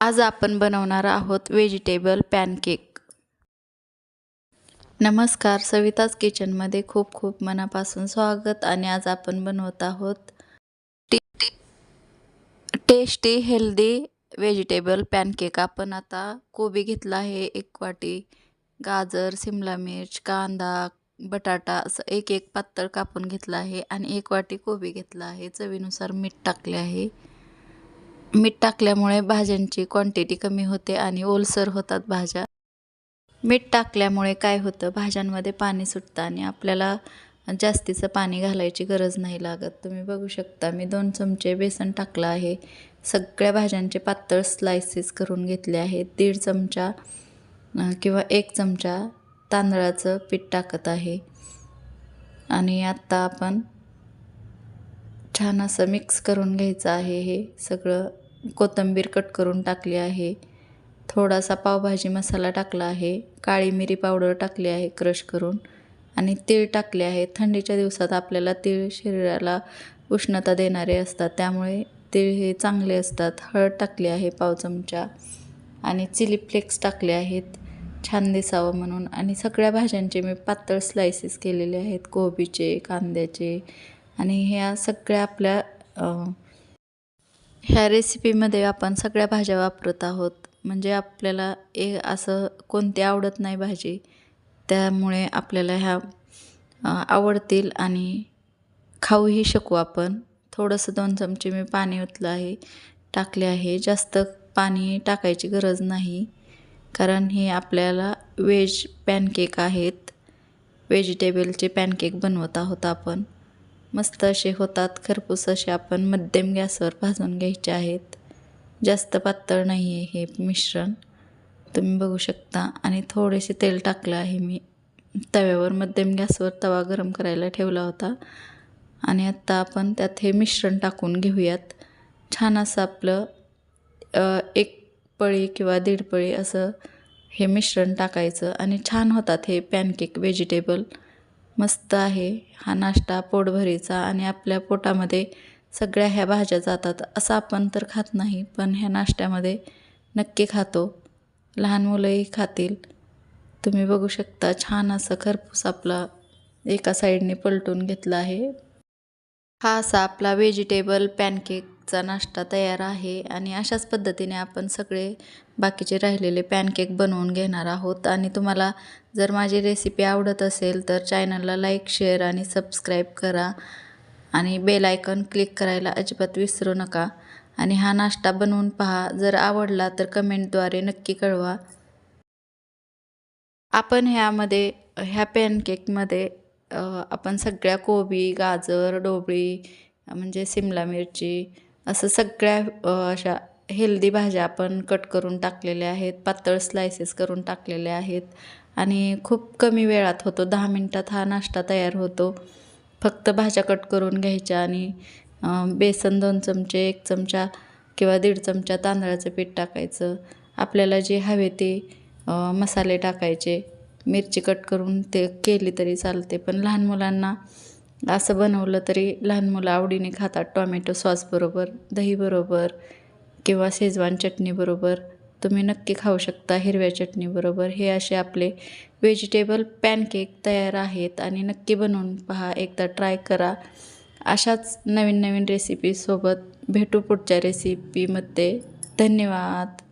आज आपण बनवणार आहोत व्हेजिटेबल पॅनकेक. नमस्कार सविताज किचनमध्ये खूप खूप मनापासून स्वागत आणि आज आपण बनवत आहोत टेस्टी हेल्दी व्हेजिटेबल पॅनकेक. आपण आता कोबी घेतला आहे एक वाटी गाजर सिमला मिर्च कांदा बटाटा असं एक एक पातळ कापून घेतला आहे आणि एक वाटी कोबी घेतला आहे. चवीनुसार मीठ टाकले आहे. मीठ टाकल्यामुळे भाज्यांची क्वांटिटी कमी होते आणि ओलसर होतात भाज्या. मीठ टाकल्यामुळे काय होतं? भाज्यांमध्ये पाणी सुटतं आणि आपल्याला जास्तीचं पाणी घालायची गरज नाही लागत. तुम्ही बघू शकता मी दोन चमचे बेसन टाकलं आहे. सगळ्या भाज्यांचे पातळ स्लायसेस करून घेतले आहेत दीड चमचा किंवा एक चमचा तांदळाचं पीठ टाकत आहे. आणि आत्ता आपण छान असं मिक्स करून घ्यायचं आहे हे. सगळं कोथिंबीर कट करून टाकली आहे. थोडासा पावभाजी मसाला टाकला आहे. काळी मिरी पावडर टाकली आहे क्रश करून. आणि तीळ टाकले आहे. थंडीच्या दिवसात आपल्याला तीळ शरीराला उष्णता देणारे असतात. त्यामुळे तीळ हे चांगले असतात. हळद टाकली आहे पाव चमचा. आणि चिली फ्लेक्स टाकले आहेत. छान दिसावं म्हणून. आणि सगळ्या भाज्यांचे मी पातळ स्लायसेस केलेले आहेत. कोबीचे कांद्याचे आणि ह्या सगळ्या आपल्या ह्या रेसिपीमध्ये आपण सगळ्या भाज्या वापरत आहोत. म्हणजे आपल्याला ए असं कोणती आवडत नाही भाजी त्यामुळे आपल्याला ह्या आवडतील आणि खाऊही शकू आपण. थोडंसं दोन चमचे मी पाणी ओतलं आहे टाकले आहे. जास्त पाणी टाकायची गरज नाही कारण हे आपल्याला वेज पॅनकेक आहेत. व्हेजिटेबलचे पॅनकेक बनवत आहोत आपण. मस्त असे होतात. खरपूस असे आपण मध्यम गॅसवर भाजून घ्यायचे आहेत. जास्त पातळ नाही आहे हे मिश्रण. तुम्ही बघू शकता. आणि थोडेसे तेल टाकलं आहे मी. तव्यावर मध्यम गॅसवर तवा गरम करायला ठेवला होता. आणि आत्ता आपण त्यात हे मिश्रण टाकून घेऊयात. छान असं आपलं एक पळी किंवा दीड पळी असं हे मिश्रण टाकायचं. आणि छान होतात हे पॅनकेक व्हेजिटेबल. मस्त आहे. हा नाश्ता पोटभरीचा आणि आपल्या पोटामध्ये सगळ्या ह्या भाज्या जातात. असं आपण तर खात नाही पण ह्या नाश्त्यामध्ये नक्की खातो. लहान मुलंही खातील. तुम्ही बघू शकता छान असं खरपूस आपला एका साईडने पलटून घेतला आहे. हा असा आपला व्हेजिटेबल चा नाश्ता तयार आहे आणि अशाच पद्धतीने आपण सगळे बाकीचे राहिलेले पॅनकेक बनवून घेणार आहोत. आणि तुम्हाला जर माझी रेसिपी आवडत असेल तर चॅनलला लाईक शेअर आणि सबस्क्राईब करा. आणि बेल आयकॉन क्लिक करायला अजिबात विसरू नका. आणि हा नाश्ता बनवून पहा. जर आवडला तर कमेंटद्वारे नक्की कळवा. आपण ह्यामध्ये ह्या पॅनकेकमध्ये आपण सगळ्या कोबी गाजर डोबळी म्हणजे सिमला मिरची असं सगळ्या अशा हेल्दी भाज्या आपण कट करून टाकलेल्या आहेत पातळ स्लायसेस करून टाकलेले आहेत आणि खूप कमी वेळात होतो दहा मिनटात हा नाश्ता तयार होतो. फक्त भाज्या कट करून घ्यायच्या आणि बेसन दोन चमचे एक चमचा किंवा दीड चमचा तांदळाचं पीठ टाकायचं. आपल्याला जे हवे ते मसाले टाकायचे. मिरची कट करून ते केली तरी चालते पण लहान मुलांना असं बनवलं तरी लहान मुलं आवडीने खातात. टॉमॅटो सॉसबरोबर दहीबरोबर किंवा शेजवान चटणीबरोबर तुम्ही नक्की खाऊ शकता हिरव्या चटणीबरोबर हे असे आपले व्हेजिटेबल पॅनकेक तयार आहेत आणि नक्की बनवून पहा एकदा ट्राय करा. अशाच नवीन नवीन रेसिपीसोबत भेटू पुढच्या रेसिपीमध्ये धन्यवाद.